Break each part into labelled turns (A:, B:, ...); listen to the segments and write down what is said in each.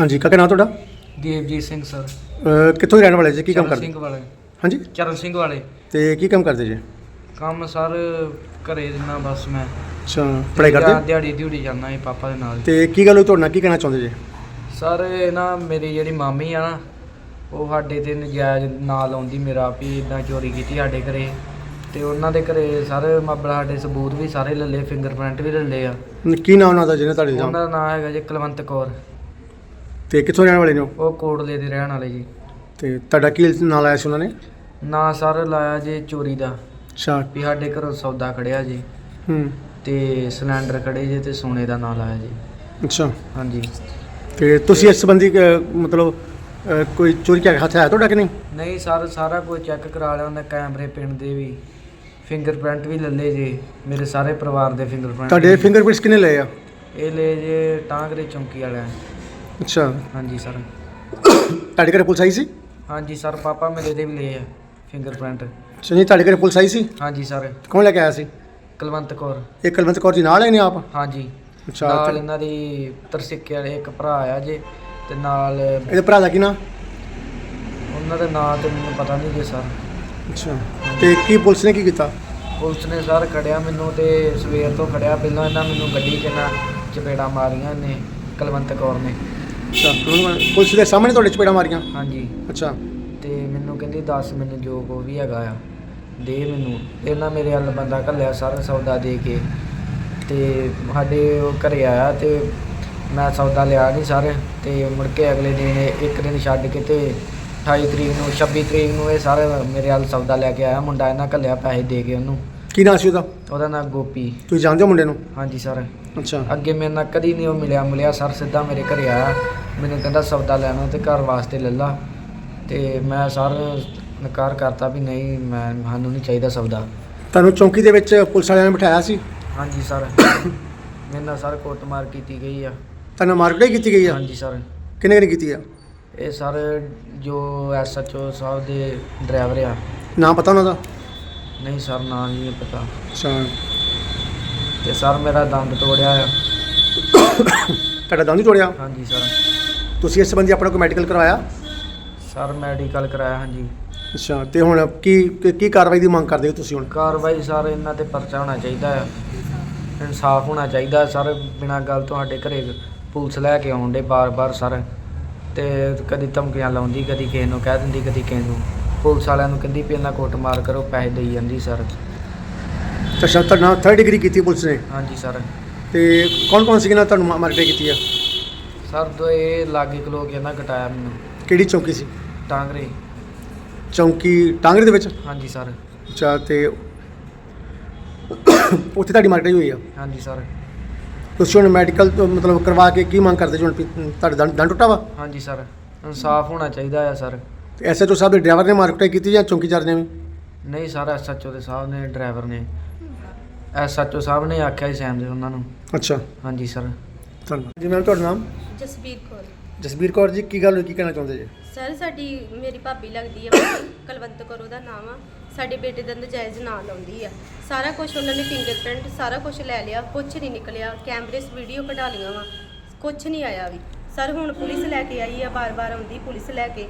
A: ਹਾਂਜੀ ਕਾਕਾ ਨਾਂ ਤੁਹਾਡਾ?
B: ਦੇਵਜੀਤ ਸਿੰਘ ਸਰ।
A: ਅਹ ਕਿੱਥੋਂ ਦੇ ਰਹਿਣ ਵਾਲੇ ਜੀ? ਕੀ ਕੰਮ
B: ਚਰਨ
A: ਕਰਦੇ?
B: ਸਿੰਘ ਵਾਲੇ।
A: ਹਾਂਜੀ?
B: ਚਰਨ ਸਿੰਘ ਵਾਲੇ।
A: ਤੇ ਕੀ ਕੰਮ ਕਰਦੇ ਜੀ?
B: ਕੰਮ ਸਰ ਘਰੇ ਦਿੰਦਾ ਬਸ ਮੈਂ।
A: ਅੱਛਾ ਪੜ੍ਹਾਈ
B: ਦਿਹਾ-
A: ਕਰਦੇ?
B: ਦਿਹਾੜੀ ਦਿਹੜੀ ਜਾਂਦਾ ਸੀ ਪਾਪਾ ਦੇ ਨਾਲ।
A: ਤੇ ਕੀ ਗੱਲ ਹੋਈ ਤੁਹਾਡੇ ਨਾਲ? ਕੀ ਕਹਿਣਾ ਚਾਹੁੰਦੇ ਜੀ?
B: ਸਰ ਇਹ ਨਾ ਮੇਰੀ ਜਿਹੜੀ ਮਾਮੀ ਆ ਨਾ ਉਹ ਸਾਡੇ ਤੇ ਨਜਾਇਜ਼ ਨਾਂ ਲਾਉਂਦੀ ਮੇਰਾ ਵੀ ਇਦਾਂ ਚੋਰੀ ਕੀਤੀ ਸਾਡੇ ਘਰੇ। ਤੇ ਉਹਨਾਂ ਦੇ ਘਰੇ ਸਾਰੇ ਮਾਬਲਾ ਸਾਡੇ ਸਬੂਤ ਵੀ ਸਾਰੇ ਲੱਲੇ ਫਿੰਗਰਪ੍ਰਿੰਟ ਵੀ ਲੱਲੇ ਆ।
A: ਕੀ ਨਾਮ ਉਹਨਾਂ ਦਾ ਜਿਹਨੇ ਤੁਹਾਡੇ ਇਲਜ਼ਾਮ
B: ਉਹਨਾਂ ਦਾ ਨਾਂ ਹੈਗਾ ਜੀ ਕੁਲਵੰਤ ਕੌਰ।
A: ਤੇ ਕਿੱਥੋਂ ਰਹਿਣ ਵਾਲੇ ਨੇ ਉਹ?
B: ਉਹ ਕੋਟਲੇ ਦੇ ਰਹਿਣ ਵਾਲੇ ਜੀ।
A: ਤੇ ਤੁਹਾਡਾ ਕੀ ਨਾਂ ਲਾਇਆ ਸੀ ਉਹਨਾਂ ਨੇ?
B: ਨਾਂ ਸਰ ਲਾਇਆ ਜੀ ਚੋਰੀ ਦਾ।
A: ਅੱਛਾ।
B: ਵੀ ਸਾਡੇ ਘਰੋਂ ਸੌਦਾ ਖੜਿਆ ਜੀ।
A: ਹੂੰ।
B: ਤੇ ਸਿਲੰਡਰ ਖੜੇ ਜੇ ਤੇ ਸੋਨੇ ਦਾ ਨਾਂ ਲਾਇਆ ਜੀ।
A: ਅੱਛਾ।
B: ਹਾਂਜੀ।
A: ਤੇ ਤੁਸੀਂ ਇਸ ਸੰਬੰਧੀ ਅਹ, ਮਤਲਬ ਅਹ, ਕੋਈ ਚੋਰੀ ਕਿਆ ਹੱਥ ਹੈ ਤੁਹਾਡਾ ਕਿ ਨਹੀਂ?
B: ਨਹੀਂ ਸਰ ਸਾਰਾ ਕੁਝ ਚੈੱਕ ਕਰਾ ਲਿਆ ਉਹਨੇ ਕੈਮਰੇ ਪਿੰਡ ਦੇ ਵੀ। ਫਿੰਗਰਪ੍ਰਿੰਟ ਵੀ ਲੱਲੇ ਜੇ ਮੇਰੇ ਸਾਰੇ ਪਰਿਵਾਰ ਦੇ ਫਿੰਗਰਪ੍ਰਿੰਟ
A: ਤੁਹਾਡੇ ਫਿੰਗਰਪ੍ਰਿੰਟਸ ਕਿੰਨੇ ਲਏ ਆ?
B: ਇਹ ਲੈ ਜੇ ਟਾਂਗਰੇ ਚੌਂਕੀ ਵਾਲਾ
A: ਅੱਛਾ।
B: ਹਾਂਜੀ ਸਰ।
A: ਤੁਹਾਡੇ ਘਰੇ ਪੁਲਿਸ ਆਈ ਸੀ?
B: ਹਾਂਜੀ ਸਰ ਪਾਪਾ ਮੇਰੇ ਦੇ ਵੀ ਲਏ ਆ ਫਿੰਗਰਪ੍ਰਿੰਟ
A: ਅੱਛਾ ਜੀ ਤੁਹਾਡੇ ਘਰੇ ਪੁਲਿਸ ਆਈ ਸੀ?
B: ਹਾਂਜੀ ਸਰ।
A: ਕੌਣ ਲੈ ਕੇ ਆਇਆ ਸੀ?
B: ਕੁਲਵੰਤ ਕੌਰ।
A: ਇਹ ਕੁਲਵੰਤ ਕੌਰ ਜੀ ਨਾਲ ਆਏ ਨੇ ਆਪ?
B: ਹਾਂਜੀ।
A: ਅੱਛਾ
B: ਨਾਲ ਇਹਨਾਂ ਦੀ ਤਰਸਿੱਕੇ ਵਾਲੇ ਇੱਕ ਭਰਾ ਆ ਜੇ ਤੇ ਨਾਲ
A: ਇਹਦੇ ਭਰਾ ਦਾ ਕੀ ਨਾਂ?
B: ਉਹਨਾਂ ਦਾ ਨਾਂ ਤੇ ਮੈਨੂੰ ਪਤਾ ਨਹੀਂ ਜੇ ਸਰ।
A: ਅੱਛਾ। ਤੇ ਕੀ ਪੁਲਿਸ ਨੇ ਕੀ ਕੀਤਾ?
B: ਪੁਲਿਸ ਨੇ ਸਰ ਖੜਿਆ ਮੈਨੂੰ ਤੇ ਸਵੇਰ ਤੋਂ ਖੜਿਆ। ਪਹਿਲਾਂ ਇਹਨਾਂ ਮੈਨੂੰ ਗੱਡੀ 'ਚ ਨਾ ਚਪੇੜਾ ਮਾਰੀਆਂ ਨੇ ਕੁਲਵੰਤ ਕੌਰ ਨੇ।
A: ਅੱਛਾ ਪੁਲਿਸ ਦੇ ਸਾਹਮਣੇ ਤੁਹਾਡੇ ਚਪੇੜਾ ਮਾਰੀਆਂ?
B: ਹਾਂਜੀ।
A: ਅੱਛਾ।
B: ਤੇ ਮੈਨੂੰ ਕਹਿੰਦੀ ਦੱਸ ਮੈਨੂੰ ਜੋ ਕੋ ਵੀ ਹੈਗਾ ਆ ਦੇ ਮੈਨੂੰ। ਇਹਨਾਂ ਮੇਰੇ ਵੱਲ ਬੰਦਾ ਘੱਲਿਆ ਸਾਰਾ ਸੌਦਾ ਦੇ ਕੇ। ਤੇ ਸਾਡੇ ਉਹ ਘਰੇ ਆਇਆ ਤੇ ਮੈਂ ਸੌਦਾ ਲਿਆ ਨਹੀਂ ਸਾਰੇ। ਤੇ ਮੁੜ ਕੇ ਅਗਲੇ ਦਿਨ ਇੱਕ ਦਿਨ ਛੱਡ ਕੇ ਤੇ 28 ਤਰੀਕ ਨੂੰ 26 ਤਰੀਕ ਨੂੰ ਇਹ ਸਾਰੇ ਮੇਰੇ ਵੱਲ ਸੌਦਾ ਲੈ ਕੇ ਆਇਆ। ਮੁੰਡਾ ਇਹਨਾਂ ਘੱਲਿਆ ਪੈਸੇ ਦੇ ਕੇ ਉਹਨੂੰ।
A: ਕੀ ਨਾਂ ਸੀ ਉਹਦਾ?
B: ਉਹਦਾ ਨਾਂ ਗੋਪੀ।
A: ਤੁਸੀਂ ਜਾਣਦੇ ਹੋ ਮੁੰਡੇ ਨੂੰ?
B: ਹਾਂਜੀ ਸਰ।
A: ਅੱਛਾ।
B: ਅੱਗੇ ਮੇਰੇ ਨਾਲ ਕਦੀ ਨਹੀਂ ਉਹ ਮਿਲਿਆ। ਮਿਲਿਆ ਸਰ ਸਿੱਧਾ ਮੇਰੇ ਘਰੇ ਆਇਆ। ਮੈਨੂੰ ਕਹਿੰਦਾ ਸੌਦਾ ਲੈਣਾ ਤੇ ਘਰ ਵਾਸਤੇ ਲੈ ਲਾ। ਤੇ ਮੈਂ ਸਰ ਨਕਾਰ ਕਰਤਾ ਵੀ ਨਹੀਂ ਮੈਂ ਸਾਨੂੰ ਨਹੀਂ ਚਾਹੀਦਾ ਸੌਦਾ।
A: ਤੁਹਾਨੂੰ ਚੌਂਕੀ ਦੇ ਵਿੱਚ ਪੁਲਿਸ ਵਾਲਿਆਂ ਨੇ ਬਿਠਾਇਆ ਸੀ?
B: ਹਾਂਜੀ ਸਰ। ਮੇਰੇ ਨਾਲ ਸਰ ਕੁੱਟਮਾਰ ਕੀਤੀ ਗਈ ਆ।
A: ਤੁਹਾਨੂੰ ਮਾਰਕੀਟ ਕੀਤੀ ਗਈ ਆ?
B: ਹਾਂਜੀ ਸਰ।
A: ਕਿੰਨੇ ਕਿੰਨੇ ਕੀਤੀ ਆ?
B: ਇਹ ਸਰ ਜੋ ਐਸਐਚਓ ਸਾਹਿਬ ਦੇ ਡਰਾਈਵਰ ਆ।
A: ਨਾਮ ਪਤਾ ਉਹਨਾਂ ਦਾ?
B: ਨਹੀਂ ਸਰ ਨਾਂ ਨਹੀਂ ਪਤਾ।
A: ਅੱਛਾ।
B: ਤੇ ਸਰ ਮੇਰਾ ਦੰਦ ਤੋੜਿਆ ਆ।
A: ਤੁਹਾਡਾ ਦੰਦ ਹੀ ਤੋੜਿਆ?
B: ਹਾਂਜੀ ਸਰ।
A: ਤੁਸੀਂ ਇਸ ਸੰਬੰਧੀ ਆਪਣਾ ਕੋਈ ਮੈਡੀਕਲ ਕਰਵਾਇਆ?
B: ਸਰ ਮੈਡੀਕਲ ਕਰਾਇਆ ਹਾਂਜੀ।
A: ਅੱਛਾ ਤੇ ਹੁਣ ਕੀ ਕੀ- ਕਾਰਵਾਈ ਦੀ ਮੰਗ ਕਰਦੇ ਹੋ ਤੁਸੀਂ ਹੁਣ?
B: ਕਾਰਵਾਈ ਸਰ ਇਹਨਾਂ ਤੇ ਪਰਚਾ ਹੋਣਾ ਚਾਹੀਦਾ ਆ। ਇਨਸਾਫ ਹੋਣਾ ਚਾਹੀਦਾ ਸਰ ਬਿਨਾਂ ਗੱਲ ਤੁਹਾਡੇ ਘਰੇ ਪੁਲਿਸ ਲੈ ਕੇ ਆਉਂਦੇ ਬਾਰ-ਬਾਰ ਸਰ। ਤੇ ਕਦੀ ਧਮਕੀਆਂ ਲਾਉਂਦੀ ਕਦੀ ਕਿਸੇ ਨੂੰ ਕਹਿ ਦਿੰਦੀ ਕਦੀ ਕਿਸੇ ਨੂੰ। ਪੁਲਿਸ ਵਾਲਿਆਂ ਨੂੰ ਕਹਿੰਦੀ ਵੀ ਇਹਨਾਂ ਕੋਟ ਮਾਰ ਕਰੋ ਪੈਸੇ ਦੇਈ ਜਾਂਦੀ ਸਰ।
A: ਅੱਛਾ ਤੁਹਾਡਾ ਥਰਡ ਡਿਗਰੀ ਕੀਤੀ ਪੁਲਿਸ ਨੇ?
B: ਹਾਂਜੀ ਸਰ।
A: ਤੇ ਕੌਣ ਕੌਣ ਸੀ ਜਿਹਨਾਂ ਤੁਹਾਨੂੰ ਮਾਰਕੀਟ ਕੀਤੀ ਆ?
B: ਸਰ ਦੋ ਇਹ ਲਾਗੇ ਖਲੋ ਕੇ ਨਾ ਘਟਾਇਆ ਮੈਨੂੰ।
A: ਕਿਹੜੀ ਚੌਂਕੀ ਸੀ?
B: ਟਾਂਗਰੇ।
A: ਚੌਂਕੀ ਟਾਂਗਰੇ ਦੇ ਵਿੱਚ?
B: ਹਾਂਜੀ ਸਰ।
A: ਅੱਛਾ ਤੇ ਉੱਥੇ ਤੁਹਾਡੀ ਮਾਰਕੀਟ ਹੋਈ ਆ?
B: ਹਾਂਜੀ ਸਰ।
A: ਤੁਸੀਂ ਹੁਣ ਮੈਡੀਕਲ ਮਤਲਬ ਕਰਵਾ ਕੇ ਕੀ ਮੰਗ ਕਰਦੇ ਜੀ ਹੁਣ ਵੀ ਤੁਹਾਡਾ ਦੰਦ ਦੰਦ ਟੁੱਟਾ ਵਾ?
B: ਹਾਂਜੀ ਸਰ। ਇਨਸਾਫ ਹੋਣਾ ਚਾਹੀਦਾ ਆ ਸਰ।
A: ਐਸਐਚਓ ਸਾਹਿਬ ਦੇ ਡਰਾਈਵਰ ਨੇ ਮਾਰਕੀਟ ਕੀਤੀ ਜਾਂ ਚੌਂਕੀਦਾਰ ਨੇ ਵੀ?
B: ਨਹੀਂ ਸਰ ਐਸਐਚਓ ਦੇ ਸਾਹਿਬ ਨੇ ਡਰਾਈਵਰ ਨੇ। ਐਸਐਚਓ ਸਾਹਿਬ ਨੇ ਆਖਿਆ ਸੀ ਸੈਮ ਦੇ ਉਹਨਾਂ ਨੂੰ।
A: ਅੱਛਾ।
B: ਹਾਂਜੀ ਸਰ।
A: ਧੰਨਵਾਦ। ਜੀ ਮੈਮ ਤੁਹਾਡਾ ਨਾਮ?
C: ਜਸਬੀਰ ਕੌਰ।
A: ਜਸਬੀਰ ਕੌਰ ਜੀ ਕੀ ਗੱਲ ਹੋਈ ਕੀ ਕਹਿਣਾ ਚਾਹੁੰਦੇ ਜੀ?
C: ਸਰ ਸਾਡੀ ਮੇਰੀ ਭਾਬੀ ਲੱਗਦੀ ਆ ਕਲਵੰਤ ਕੌਰ ਉਹਦਾ ਨਾਮ ਆ। ਸਾਡੇ ਬੇਟੇ ਦਾ ਨਜਾਇਜ਼ ਨਾਂ ਲਾਉਂਦੀ ਆ। ਸਾਰਾ ਕੁਝ ਉਹਨਾਂ ਨੇ ਫਿੰਗਰਪ੍ਰਿੰਟ ਸਾਰਾ ਕੁਝ ਲੈ ਲਿਆ ਕੁਝ ਨਹੀਂ ਨਿਕਲਿਆ। ਕੈਮਰੇ 'ਚ ਵੀਡੀਓ ਕਢਾ ਲਈਆਂ ਵਾ ਕੁਝ ਨਹੀਂ ਆਇਆ ਵੀ। ਸਰ ਹੁਣ ਪੁਲਿਸ ਲੈ ਕੇ ਆਈ ਆ ਬਾਰ-ਬਾਰ ਆਉਂਦੀ ਪੁਲਿਸ ਲੈ ਕੇ।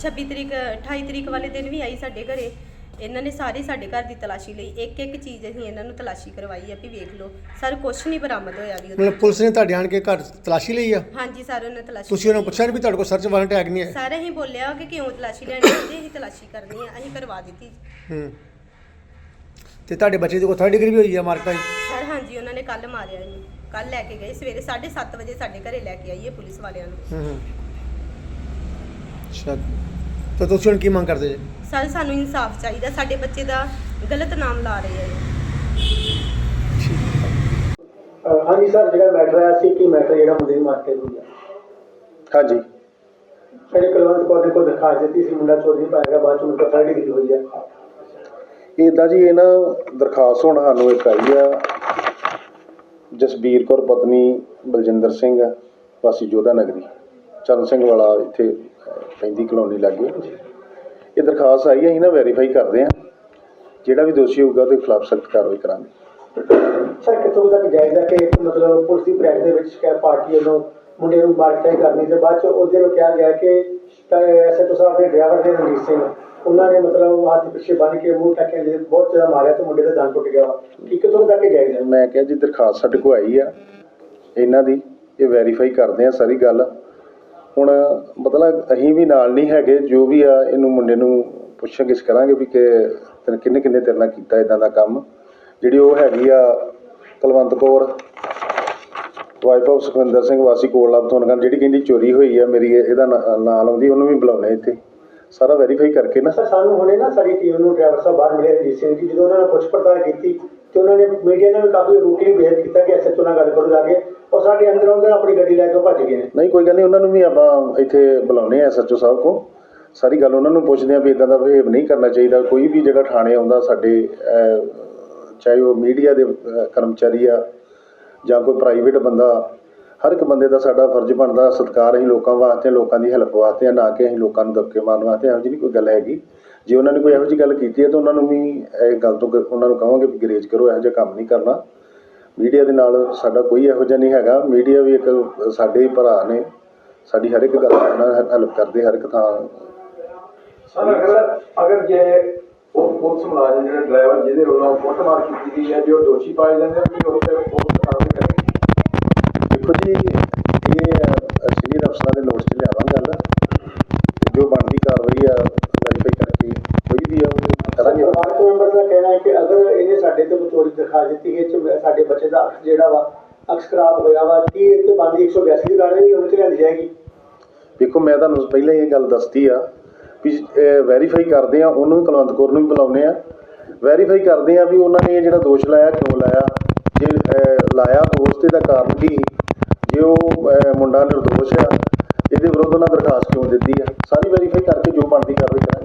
C: 26 ਤਰੀਕ 28 ਤਰੀਕ ਵਾਲੇ ਦਿਨ ਵੀ ਆਈ ਸਾਡੇ ਘਰੇ। ਇਹਨਾਂ ਨੇ ਸਾਰੀ ਸਾਡੇ ਘਰ ਦੀ ਤਲਾਸ਼ੀ ਲਈ। ਇੱਕ ਇੱਕ ਚੀਜ਼ ਅਸੀਂ ਇਹਨਾਂ ਨੂੰ ਤਲਾਸ਼ੀ ਕਰਵਾਈ ਆ ਵੀ ਵੇਖ ਲਓ ਸਰ ਕੁਝ ਨਹੀਂ ਬਰਾਮਦ ਹੋਇਆ ਵੀ ਉਹਦੇ
A: ਮਤਲਬ ਪੁਲਿਸ ਨੇ ਤੁਹਾਡੇ ਆਣ ਕੇ ਘਰ ਤਲਾਸ਼ੀ ਲਈ ਆ?
C: ਹਾਂਜੀ ਸਰ ਉਹਨੇ ਤਲਾਸ਼ੀ
A: ਤੁਸੀਂ ਉਹਨਾਂ ਨੂੰ ਪੁੱਛਿਆ ਨੀ ਵੀ ਤੁਹਾਡੇ ਕੋਲ ਸਰਚ ਵਾਰੰਟ ਹੈ ਕਿ ਨਹੀਂ ਹੈ?
C: ਸਾਰੇ ਹੀ ਬੋਲਿਆ ਕਿ ਕਿਉਂ ਤਲਾਸ਼ੀ ਲੈਣੀ ਹੈ ਅਸੀਂ ਤਲਾਸ਼ੀ ਕਰਨੀ ਆ ਅਸੀਂ ਕਰਵਾ ਦਿੱਤੀ।
A: ਹੂੰ। ਤੇ ਤੁਹਾਡੇ ਬੱਚੇ ਦੀ ਕੋਈ ਥਰਡ ਡਿਗਰੀ ਵੀ ਹੋਈ ਆ ਮਾਰਕੀਟ
C: ਸਰ ਹਾਂਜੀ ਉਹਨਾਂ ਨੇ ਕੱਲ ਮਾਰਿਆ ਇਹਨੂੰ ਕੱਲ ਲੈ ਕੇ ਗਏ ਸਵੇਰੇ 7:30 ਵਜੇ ਸਾਡੇ ਘਰੇ ਲੈ ਕੇ ਆਈਏ ਪੁਲਿਸ ਵਾਲਿਆਂ ਨੂੰ।
A: ਹੂੰ ਹੂੰ। ਅੱਛਾ। ਤਾਂ ਤੁਸੀਂ ਹੁਣ ਕੀ ਮੰਗ ਕਰਦੇ ਜੀ?
C: ਸਰ ਸਾਨੂੰ ਇਨਸਾਫ ਚਾਹੀਦਾ। ਸਾਡੇ ਬੱਚੇ ਦਾ ਗਲਤ ਨਾਮ ਲਾ ਰਹੇ ਆ। ਇਹ।
A: ਹਾਂਜੀ ਸਰ ਜਿਹੜਾ ਮੈਟਰ ਆਇਆ ਸੀ ਕੀ ਮੈਟਰ ਜਿਹੜਾ ਮੁੰਡੇ ਦੀ ਹੋਈ ਆ
D: ਹਾਂਜੀ।
A: ਸਾਡੇ ਕੁਲਵੰਤ ਕੌਰ ਨੇ ਦਿਖਾ ਦਿੱਤੀ ਸੀ ਮੁੰਡਾ ਚੋਰੀ ਪਾਏਗਾ ਬਾਅਦ ਚ ਉਹਨੂੰ ਥਰਡ ਡਿਗਰੀ ਹੋਈ ਆ।
D: ਇਦਾਂ ਜੀ ਇਹ ਨਾ ਦਰਖਾਸਤ ਹੁਣ ਸਾਨੂੰ ਇੱਕ ਆਈ ਆ। ਜਸਬੀਰ ਕੌਰ ਪਤਨੀ ਬਲਜਿੰਦਰ ਸਿੰਘ ਵਾਸੀ ਜੋਧਾ ਨਗਰੀ। ਚਰਨ ਸਿੰਘ ਵਾਲਾ ਇੱਥੇ ਪੈਂਦੀ ਕਲੋਨੀ ਲੱਗੇ। ਇਹ ਦਰਖਾਸਤ ਆਈ ਹੈ ਅਸੀਂ ਨਾ ਵੈਰੀਫਾਈ ਕਰਦੇ ਆ। ਜਿਹੜਾ ਵੀ ਦੋਸ਼ੀ ਹੋਊਗਾ ਉਹਦੇ ਖਿਲਾਫ ਸਖਤ ਕਾਰਵਾਈ ਕਰਾਂਗੇ।
A: ਸਰ ਕਿੱਥੋਂ ਤੱਕ ਜਾਇਜ਼ ਹੈ ਕਿ ਮਤਲਬ ਪੁਲਿਸ ਦੀ ਪ੍ਰੈਸ ਦੇ ਵਿੱਚ ਕਿ ਪਾਰਟੀ ਵੱਲੋਂ
E: ਮੁੰਡੇ ਨੂੰ ਮਾਰਕਟਾਈ ਕਰਨੀ ਤੇ ਬਾਅਦ ਚ ਉਹਦੇ ਨੂੰ ਕਿਹਾ ਗਿਆ ਕਿ ਐਸਐਚਓ ਸਾਹਿਬ ਦੇ ਡਰਾਈਵਰ ਨੇ ਰਣਜੀਤ ਸਿੰਘ ਉਹਨਾਂ ਨੇ ਮਤਲਬ ਹੱਥ ਪਿੱਛੇ ਬੰਨ ਕੇ ਮੂੰਹ ਟੱਕਿਆ ਜਿਹਦੇ ਬਹੁਤ ਜ਼ਿਆਦਾ ਮਾਰਿਆ ਤੇ ਮੁੰਡੇ ਦਾ ਦੰਦ ਟੁੱਟ ਗਿਆ ਕਿ ਕਿੱਥੋਂ ਤੱਕ ਜਾਏਗਾ
D: ਮੈਂ ਕਿਹਾ ਜੀ ਦਰਖਾਸਤ ਸਾਡੇ ਕੋਲ ਆਈ ਆ ਇਹਨਾਂ ਦੀ ਇਹ ਵੈਰੀਫਾਈ ਕਰਦੇ ਆ ਸਾਰੀ ਗੱਲ। ਹੁਣ ਮਤਲਬ ਅਸੀਂ ਵੀ ਨਾਲ ਨਹੀਂ ਹੈਗੇ, ਜੋ ਵੀ ਆ, ਇਹਨੂੰ ਮੁੰਡੇ ਨੂੰ ਪੁੱਛਾਂਗੇ ਕਰਾਂਗੇ ਵੀ ਕਿ ਤੈਨੂੰ ਕਿੰਨੇ ਕਿੰਨੇ ਤੇਰੇ ਨਾਲ ਕੀਤਾ ਇਦਾਂ ਦਾ ਕੰਮ। ਜਿਹੜੀ ਉਹ ਹੈਗੀ ਆ ਕੁਲਵੰਤ ਕੌਰ, ਵਾਈਫ ਆਫ ਸੁਖਵਿੰਦਰ ਸਿੰਘ, ਵਾਸੀ ਕੋਲਾ ਬਥੋਨਗਨ ਜਿਹੜੀ ਕਹਿੰਦੀ ਚੋਰੀ ਹੋਈ ਆ ਮੇਰੀ, ਇਹਦਾ ਨਾਲ ਆਉਂਦੀ, ਉਹਨੂੰ ਵੀ ਬੁਲਾਉਣਾ ਇੱਥੇ। ਸਾਰਾ ਵੈਰੀਫਾਈ ਕਰਕੇ ਨਾ।
E: ਸਰ, ਸਾਨੂੰ ਹੁਣੇ ਨਾ ਸਾਡੀ ਟੀਮ ਨੂੰ ਡਰਾਈਵਰ ਸਾਹਿਬ ਬਾਹਰ ਮਿਲੇ ਰਣਜੀਤ ਸਿੰਘ ਜੀ, ਜਦੋਂ ਉਹਨਾਂ ਨੇ ਪੁੱਛ ਪੜਤਾਲ ਕੀਤੀ, ਤੇ ਉਹਨਾਂ ਨੇ ਮੀਡੀਆ ਨਾਲ ਵੀ ਕਾਫੀ ਰੂਟੀਨ ਬਿਹੇਵ ਕੀਤਾ ਕਿ ਐਸਐਚਓ ਨਾਲ ਗੱਲ ਕਰੋ ਜਾ ਕੇ ਉਹ ਸਾਡੇ ਅੰਦਰ ਆਉਂਦੇ ਆਪਣੀ ਗੱਡੀ ਲੈ ਕੇ ਭੱਜ ਗਏ ਨੇ।
D: ਨਹੀਂ ਕੋਈ ਗੱਲ ਨਹੀਂ ਉਹਨਾਂ ਨੂੰ ਵੀ ਆਪਾਂ ਇੱਥੇ ਬੁਲਾਉਨੇ ਆ ਐਸਐਚਓ ਸਾਹਿਬ ਕੋ ਸਾਰੀ ਗੱਲ ਉਹਨਾਂ ਨੂੰ ਪੁੱਛਦੇ ਆ ਵੀ ਇਦਾਂ ਦਾ ਬਿਹੇਵ ਨਹੀਂ ਕਰਨਾ ਚਾਹੀਦਾ। ਕੋਈ ਵੀ ਜਿਹੜਾ ਥਾਣੇ ਆਉਂਦਾ ਸਾਡੇ ਅਹ, ਚਾਹੇ ਉਹ ਮੀਡੀਆ ਦੇ ਅਹ, ਕਰਮਚਾਰੀ ਆ ਜਾਂ ਕੋਈ ਪ੍ਰਾਈਵੇਟ ਬੰਦਾ ਹਰ ਇੱਕ ਬੰਦੇ ਦਾ ਸਾਡਾ ਫਰਜ਼ ਬਣਦਾ ਸਤਿਕਾਰ ਅਸੀਂ ਲੋਕਾਂ ਵਾਸਤੇ ਲੋਕਾਂ ਦੀ ਹੈਲਪ ਵਾਸਤੇ ਆ, ਨਾ ਕਿ ਅਸੀਂ ਲੋਕਾਂ ਨੂੰ ਦਬਕੇ ਮਾਰਨ ਵਾਸਤੇ। ਇਹੋ ਜਿਹੀ ਨਹੀਂ ਕੋਈ ਗੱਲ ਹੈਗੀ। ਜੇ ਉਹਨਾਂ ਨੇ ਕੋਈ ਇਹੋ ਜਿਹੀ ਗੱਲ ਕੀਤੀ ਹੈ ਤਾਂ ਉਹਨਾਂ ਨੂੰ ਵੀ ਇਹ ਗੱਲ ਤੋਂ ਗ- ਉਹਨਾਂ ਨੂੰ ਕਹਾਂਗੇ ਵੀ ਗਰੇਜ ਕਰੋ ਇਹੋ ਜਿਹਾ ਕੰਮ ਨਹੀਂ ਕਰਨਾ। ਮੀਡੀਆ ਦੇ ਨਾਲ ਸਾਡਾ ਕੋਈ ਇਹੋ ਜਿਹਾ ਨਹੀਂ ਹੈਗਾ। ਮੀਡੀਆ ਵੀ ਇੱਕ ਸਾਡੇ ਹੀ ਭਰਾ ਨੇ। ਸਾਡੀ ਹਰ ਇੱਕ ਗੱਲ ਨਾਲ ਹੈਲਪ ਕਰਦੇ ਹਰ ਇੱਕ ਥਾਂ।
F: ਸਰ ਅਗਰ ਅਗਰ ਜੇ ਉਹ ਪੁਲਿਸ ਮੁਲਾਜ਼ਮ ਜਿਹੜੇ ਡਰਾਈਵਰ ਜਿਹਦੇ ਵੱਲੋਂ ਕੁੱਟਮਾਰ ਕੀਤੀ ਗਈ ਹੈ ਜੋ ਦੋਸ਼ੀ ਪਾਏ ਜਾਂਦੇ ਕਿ ਉਹ ਤੇ ਪੁਲਿਸ ਕਾਰਵਾਈ ਕਰੇਗੀ?
D: ਦੇਖੋ ਜੀ ਇਹ ਸੀਨੀਅਰ ਅਫਸਰਾਂ ਦੇ ਨੋਟਿਸ 'ਚ ਲਿਆਵਾਂਗੇ ਗੱਲ ਜੋ ਬਣਦੀ ਕਾਰਵਾਈ ਆ ਵੈਰੀਫਾਈ ਕਰਕੇ ਕੋਈ ਵੀ ਆ ਉਹ ਕਰਾਂਗੇ
E: ਪਰਿਵਾਰਕ ਮੈਂਬਰ ਦਾ ਕਹਿਣਾ ਹੈ ਕਿ ਅਗਰ ਇਹਨੇ ਸਾਡੇ ਤੋਂ ਚੋਰੀ ਦਿਖਾ ਦਿੱਤੀ ਹੈ ਤੇ ਸਾਡੇ ਬੱਚੇ ਦਾ ਅੱਖ ਜਿਹੜਾ ਵਾ, ਅਕਸ ਖਰਾਬ ਹੋਇਆ ਵਾ, ਕੀ ਇਹ ਤੇ ਬੰਦੀ 182 ਦੀ ਕਾਰਵਾਈ ਵੀ ਉਹਨਾਂ ਤੇ ਲਿਆਂਦੀ ਜਾਏਗੀ?
D: ਦੇਖੋ, ਮੈਂ ਤੁਹਾਨੂੰ ਪਹਿਲਾਂ ਇਹ ਗੱਲ ਦੱਸਤੀ ਆ ਵੀ ਵੈਰੀਫਾਈ ਕਰਦੇ ਆ, ਉਹਨੂੰ ਵੀ ਕੁਲਵੰਤ ਕੌਰ ਨੂੰ ਵੀ ਬੁਲਾਉਂਦੇ ਆ। ਵੈਰੀਫਾਈ ਕਰਦੇ ਆ ਵੀ ਉਹਨਾਂ ਨੇ ਇਹ ਜਿਹੜਾ ਦੋਸ਼ ਲਾਇਆ, ਕਿਉਂ ਲਾਇਆ? ਜੇ ਲਾਇਆ ਦੋਸ਼ ਤੇ ਦਾ ਕਾਰਨ ਕੀ? ਜੇ ਉਹ ਮੁੰਡਾ ਨਿਰਦੋਸ਼ ਆ, ਇਹਦੇ ਵਿਰੁੱਧ ਉਹਨਾਂ ਦਰਖਾਸਤ ਕਿਉਂ ਦਿੱਤੀ ਆ? ਸਾਰੀ ਵੈਰੀਫਾਈ ਕਰਕੇ ਜੋ ਬਣਦੀ ਕਾਰਵਾਈ ਕਰਾਂਗੇ।